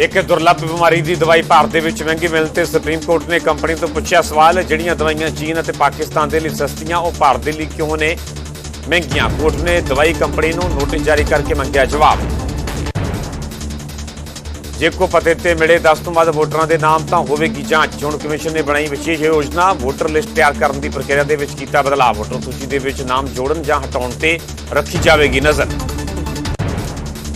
ਇੱਕ ਦੁਰਲੱਭ ਬਿਮਾਰੀ ਦੀ ਦਵਾਈ ਭਾਰਤ ਦੇ ਵਿੱਚ ਮਹਿੰਗੀ ਮਿਲਣ ਤੇ ਸੁਪਰੀਮ ਕੋਰਟ ਨੇ ਕੰਪਨੀ ਤੋਂ ਪੁੱਛਿਆ ਸਵਾਲ, ਜਿਹੜੀਆਂ ਦਵਾਈਆਂ ਚੀਨ ਅਤੇ ਪਾਕਿਸਤਾਨ ਦੇ ਲਈ ਸਸਤੀਆਂ, ਉਹ ਭਾਰਤ ਦੇ ਲਈ ਕਿਉਂ ਨੇ? ਮਹਿੰਗੀਆਂ। ਕੋਰਟ ਨੇ ਦਵਾਈ ਕੰਪਨੀ ਨੂੰ ਨੋਟਿਸ ਜਾਰੀ ਕਰਕੇ ਮੰਗਿਆ ਜਵਾਬ। ਜੇ ਕੋ ਪਤੇ ਤੇ ਮਿਲੇ 10 ਤੋਂ ਵੱਧ ਵੋਟਰਾਂ ਦੇ ਨਾਮ ਤਾਂ ਹੋਵੇਗੀ ਜਾਂਚ। ਚੋਣ ਕਮਿਸ਼ਨ ਨੇ ਬਣਾਈ ਵਿਸ਼ੇਸ਼ ਯੋਜਨਾ, ਵੋਟਰ ਲਿਸਟ ਤਿਆਰ ਕਰਨ ਦੀ ਪ੍ਰਕਿਰਿਆ ਦੇ ਵਿੱਚ ਕੀਤਾ ਬਦਲਾਅ। ਵੋਟਰ ਸੂਚੀ ਦੇ ਵਿੱਚ ਨਾਮ ਜੋੜਨ ਜਾਂ ਹਟਾਉਣ ਤੇ ਰੱਖੀ ਜਾਵੇਗੀ ਨਜ਼ਰ।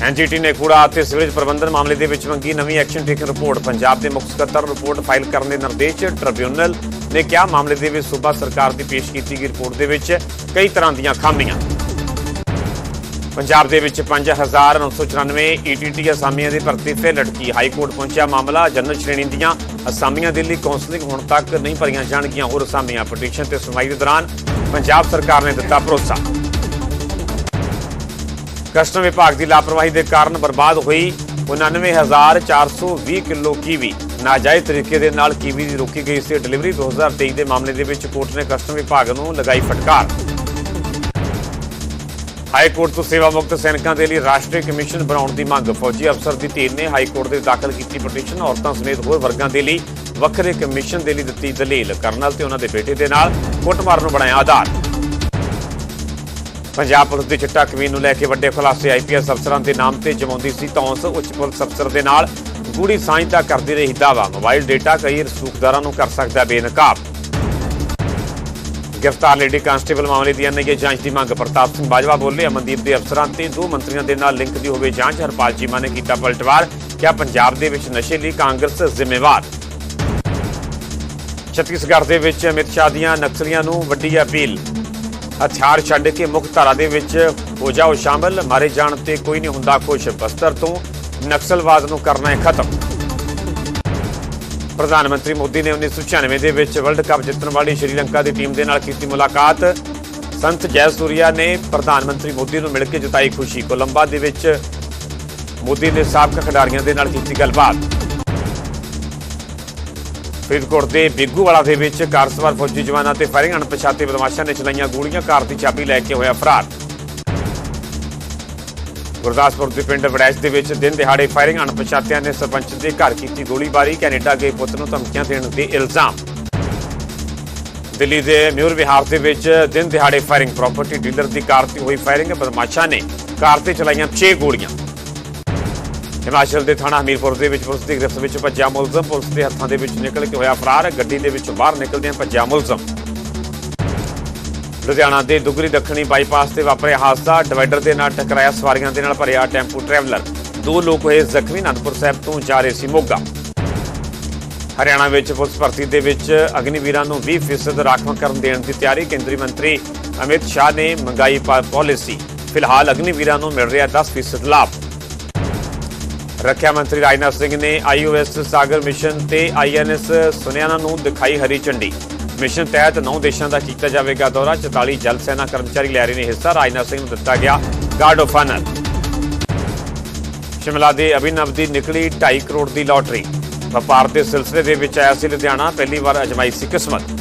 ਐਨਜੀਟੀ ਨੇ ਕੂੜਾ ਅਤੇ ਸਿਵਰੇਜ ਪ੍ਰਬੰਧਨ ਮਾਮਲੇ ਦੇ ਵਿੱਚ ਮੰਗੀ ਨਵੀਂ ਐਕਸ਼ਨ ਟੇਕਨ ਰਿਪੋਰਟ। ਪੰਜਾਬ ਦੇ ਮੁੱਖ ਸਕੱਤਰ ਰਿਪੋਰਟ ਫਾਈਲ ਕਰਨ ਦੇ ਨਿਰਦੇਸ਼ ਟ੍ਰਿਬਿਊਨਲ ਨੇ ਕਿਹਾ, ਮਾਮਲੇ ਦੇ ਵਿੱਚ ਸੂਬਾ ਸਰਕਾਰ ਦੀ ਪੇਸ਼ ਕੀਤੀ ਗਈ ਰਿਪੋਰਟ ਦੇ ਵਿੱਚ ਕਈ ਤਰ੍ਹਾਂ ਦੀਆਂ ਖਾਮੀਆਂ। ਪੰਜਾਬ ਦੇ ਵਿੱਚ 5994 ਈਟੀਟੀ E ਅਸਾਮੀਆਂ ਦੀ ਭਰਤੀ ਤੇ ਲਟਕੀ ਹਾਈ ਕੋਰਟ ਪਹੁੰਚਿਆ ਮਾਮਲਾ। ਜਨਰਲ ਸ਼੍ਰੇਣੀ ਦੀਆਂ ਅਸਾਮੀਆਂ ਦੇ ਲਈ ਕਾਉਂਸਲਿੰਗ ਹੁਣ ਤੱਕ ਨਹੀਂ ਭਰੀਆਂ ਜਾਣਗੀਆਂ। ਹੋਰ ਅਸਾਮੀਆਂ ਪਟੀਸ਼ਨ ਤੇ ਸੁਣਵਾਈ ਦੇ ਦੌਰਾਨ ਪੰਜਾਬ ਸਰਕਾਰ ਨੇ ਦਿੱਤਾ ਭਰੋਸਾ। ਕਸਟਮ ਵਿਭਾਗ ਦੀ ਲਾਪਰਵਾਹੀ ਦੇ ਕਾਰਨ ਬਰਬਾਦ ਹੋਈ 99420 ਕਿਲੋ ਕੀਵੀ। ਨਾਜਾਇਜ਼ ਤਰੀਕੇ ਦੇ ਨਾਲ ਕੀਵੀ ਦੀ ਰੋਕੀ ਗਈ ਸੀ। ਡਿਲੀਵਰੀ 2023 ਦੇ ਮਾਮਲੇ ਦੇ ਵਿੱਚ ਕੋਰਟ ਨੇ ਕਸਟਮ ਵਿਭਾਗ ਨੂੰ ਲਗਾਈ ਫਟਕਾਰ। ਹਾਈ ਕੋਰਟ ਤੋਂ ਸੇਵਾ ਮੁਕਤ ਸੈਨਿਕਾਂ ਦੇ ਲਈ ਰਾਸ਼ਟਰੀ ਕਮਿਸ਼ਨ ਬਣਾਉਣ ਦੀ ਮੰਗ। ਫੌਜੀ ਅਫਸਰ ਦੀ ਧੀਰ ਨੇ ਹਾਈ ਕੋਰਟ ਦੇ ਦਾਖਲ ਕੀਤੀ ਪਟੀਸ਼ਨ। ਔਰਤਾਂ ਸਮੇਤ ਹੋਰ ਵਰਗਾਂ ਦੇ ਲਈ ਵੱਖਰੇ ਕਮਿਸ਼ਨ ਦੇ ਲਈ ਦਿੱਤੀ ਦਲੀਲ। ਕਰਨਲ ਤੇ ਉਹਨਾਂ ਦੇ ਬੇਟੇ ਦੇ ਨਾਲ ਕੁੱਟਮਾਰ ਨੂੰ ਬਣਾਇਆ ਆਧਾਰ। ਪੰਜਾਬ ਪੁਲਿਸ ਦੀ ਚਿੱਟਾ ਕਮੀਨ ਨੂੰ ਲੈ ਕੇ ਵੱਡੇ ਖੁਲਾਸੇ ਆਈਪੀਐਸ ਅਫਸਰਾਂ ਦੇ ਨਾਮ ਤੇ ਜਮਾਉਂਦੀ ਸੀ ਧੌਂਸ। ਉੱਚ ਪੁਲਿਸ ਅਫਸਰ ਦੇ ਨਾਲ ਗੂੜੀ ਸਾਂਝਤਾ ਕਰਦੀ ਰਹੀ ਦਾਵਾ ਮੋਬਾਈਲ ਡੇਟਾ ਕਈ ਰਸੂਖਦਾਰਾਂ ਨੂੰ ਕਰ ਸਕਦਾ ਬੇਨਕਾਬ। ਗ੍ਰਿਫਤਾਰ ਲੇਡੀ ਕਾਂਸਟੇਬਲ ਮਾਮਲੇ ਦੀ ਐਨਆਈਏ ਜਾਂਚ ਦੀ ਮੰਗ। ਪ੍ਰਤਾਪ ਸਿੰਘ ਬਾਜਵਾ ਬੋਲੇ, ਅਮਨਦੀਪ ਦੇ ਅਫਸਰਾਂ ਤੇ ਦੋ ਮੰਤਰੀਆਂ ਦੇ ਨਾਲ ਲਿੰਕ ਦੀ ਹੋਵੇ ਜਾਂਚ। ਹਰਪਾਲ ਚੀਮਾ ਨੇ ਕੀਤਾ ਪਲਟਵਾਰ। ਕਿਹਾ ਪੰਜਾਬ ਦੇ ਵਿੱਚ ਨਸ਼ੇ ਲਈ ਕਾਂਗਰਸ ਜ਼ਿੰਮੇਵਾਰ। ਛੱਤੀਸਗੜ੍ਹ ਦੇ ਵਿੱਚ ਅਮਿਤ ਸ਼ਾਹ ਦੀਆਂ ਨਕਸਲੀਆਂ ਨੂੰ ਵੱਡੀ ਅਪੀਲ। ਹਥਿਆਰ ਛੱਡ ਕੇ ਮੁੱਖ ਧਾਰਾ ਦੇ ਵਿੱਚ ਹੋ ਜਾਓ ਸ਼ਾਮਲ। ਮਾਰੇ ਜਾਣ ਤੇ ਕੋਈ ਨਹੀਂ ਹੁੰਦਾ ਖੁਸ਼ ਬਸਤਰ ਤੋਂ ਨਕਸਲਵਾਦ ਨੂੰ ਕਰਨਾ ਹੈ ਖਤਮ। ਪ੍ਰਧਾਨ ਮੰਤਰੀ ਮੋਦੀ ਨੇ 1996 ਦੇ ਵਿੱਚ ਵਰਲਡ ਕੱਪ ਜਿੱਤਣ ਵਾਲੀ ਸ਼੍ਰੀਲੰਕਾ ਦੀ ਟੀਮ ਦੇ ਨਾਲ ਕੀਤੀ ਮੁਲਾਕਾਤ। ਸੰਤ ਜੈਸੂਰੀਆ ਨੇ ਪ੍ਰਧਾਨ ਮੰਤਰੀ ਮੋਦੀ ਨੂੰ ਮਿਲ ਕੇ ਜਤਾਈ ਖੁਸ਼ੀ। ਕੋਲੰਬਾ ਦੇ ਵਿੱਚ ਮੋਦੀ ਨੇ ਸਾਬਕਾ ਖਿਡਾਰੀਆਂ ਦੇ ਨਾਲ ਕੀਤੀ ਗੱਲਬਾਤ। ਫਰੀਦਕੋਟ ਦੇ ਬਿੱਗੂਵਾਲਾ ਦੇ ਵਿੱਚ ਕਾਰ ਸਵਾਰ ਫੌਜੀ ਜਵਾਨਾਂ ਤੇ ਫਾਇਰਿੰਗ, ਅਣਪਛਾਤੇ ਬਦਮਾਸ਼ਾਂ ਨੇ ਚਲਾਈਆਂ ਗੋਲੀਆਂ, ਕਾਰ ਦੀ ਚਾਬੀ ਲੈ ਕੇ ਹੋਇਆ ਫਰਾਰ। ਗੁਰਦਾਸਪੁਰ ਦੇ ਪਿੰਡ ਵੜੈਚ ਦੇ ਵਿੱਚ ਦਿਨ ਦਿਹਾੜੇ ਫਾਇਰਿੰਗ, ਅਣਪਛਾਤਿਆਂ ਨੇ ਸਰਪੰਚ ਦੇ ਘਰ ਕੀਤੀ ਗੋਲੀਬਾਰੀ, ਕੈਨੇਡਾ ਗਏ ਪੁੱਤ ਨੂੰ ਧਮਕੀਆਂ ਦੇਣ ਦੇ ਇਲਜ਼ਾਮ। ਦਿੱਲੀ ਦੇ ਮਿਊਰ ਵਿਹਾਰ ਦੇ ਵਿੱਚ ਦਿਨ ਦਿਹਾੜੇ ਫਾਇਰਿੰਗ, ਪ੍ਰਾਪਰਟੀ ਡੀਲਰ ਦੀ ਕਾਰ ਤੇ ਹੋਈ ਫਾਇਰਿੰਗ, ਬਦਮਾਸ਼ਾਂ ਨੇ ਕਾਰ ਤੇ ਚਲਾਈਆਂ 6 ਗੋਲੀਆਂ। ਹਿਮਾਚਲ ਦੇ ਥਾਣਾ ਹਮੀਰਪੁਰ ਦੇ ਵਿੱਚ ਪੁਲਿਸ ਦੀ ਗ੍ਰਿਫਤ ਵਿੱਚ ਭੱਜਿਆ ਮੁਲਜ਼ਮ। ਪੁਲਿਸ ਦੇ ਹੱਥਾਂ ਦੇ ਵਿੱਚ ਨਿਕਲ ਕੇ ਹੋਇਆ ਫਰਾਰ। ਗੱਡੀ ਦੇ ਵਿੱਚੋਂ ਬਾਹਰ ਨਿਕਲਦਿਆਂ ਭੱਜਿਆ ਮੁਲਜ਼ਮ। ਲੁਧਿਆਣਾ ਦੇ ਦੁਗਰੀ ਦੱਖਣੀ ਬਾਈਪਾਸ ਤੇ ਵਾਪਰਿਆ ਹਾਦਸਾ। ਡਿਵਾਈਡਰ ਦੇ ਨਾਲ ਟਕਰਾਇਆ ਸਵਾਰੀਆਂ ਦੇ ਨਾਲ ਭਰਿਆ ਟੈਂਪੂ ਟਰੈਵਲਰ। ਦੋ ਲੋਕ ਹੋਏ ਜ਼ਖਮੀ। ਅਨੰਦਪੁਰ ਸਾਹਿਬ ਤੋਂ ਜਾ ਰਹੇ ਸੀ ਮੋਗਾ। ਹਰਿਆਣਾ ਵਿੱਚ ਪੁਲਿਸ ਭਰਤੀ ਦੇ ਵਿੱਚ ਅਗਨੀਵੀਰਾਂ ਨੂੰ 20% ਰਾਖਵਾਂ ਕਰਨ ਦੇਣ ਦੀ ਤਿਆਰੀ। ਕੇਂਦਰੀ ਮੰਤਰੀ ਅਮਿਤ ਸ਼ਾਹ ਨੇ ਮੰਗਾਈ ਪਾ- ਪਾਲਿਸੀ। ਫਿਲਹਾਲ ਅਗਨੀਵੀਰਾਂ ਨੂੰ ਮਿਲ ਰਿਹਾ 10% ਲਾਭ। ਰੱਖਿਆ ਮੰਤਰੀ ਰਾਜਨਾਥ ਸਿੰਘ ਨੇ ਆਈਓਐਸ ਸਾਗਰ ਮਿਸ਼ਨ ਤੇ ਆਈਐਨਐਸ ਸੁਨਿਆਣਾ ਨੂੰ ਦਿਖਾਈ ਹਰੀ ਝੰਡੀ। ਮਿਸ਼ਨ ਤਹਿਤ 9 ਦੇਸ਼ਾਂ ਦਾ ਕੀਤਾ ਜਾਵੇਗਾ ਦੌਰਾ 44 ਜਲ ਸੈਨਾ ਕਰਮਚਾਰੀ ਲੈ ਰਹੇ ਨੇ ਹਿੱਸਾ, ਰਾਜਨਾਥ ਸਿੰਘ ਨੂੰ ਦਿੱਤਾ ਗਿਆ ਗਾਰਡ ਆਫ ਆਨਰ ਸ਼ਿਮਲਾ ਦੇ ਅਭਿਨਵ ਦੀ ਨਿਕਲੀ 2.5 ਕਰੋੜ ਦੀ ਲਾਟਰੀ ਵਪਾਰ ਦੇ ਸਿਲਸਿਲੇ ਦੇ ਵਿੱਚ ਆਇਆ ਸੀ ਲੁਧਿਆਣਾ, ਪਹਿਲੀ ਵਾਰ ਅਜਮਾਈ ਸੀ ਕਿਸਮਤ।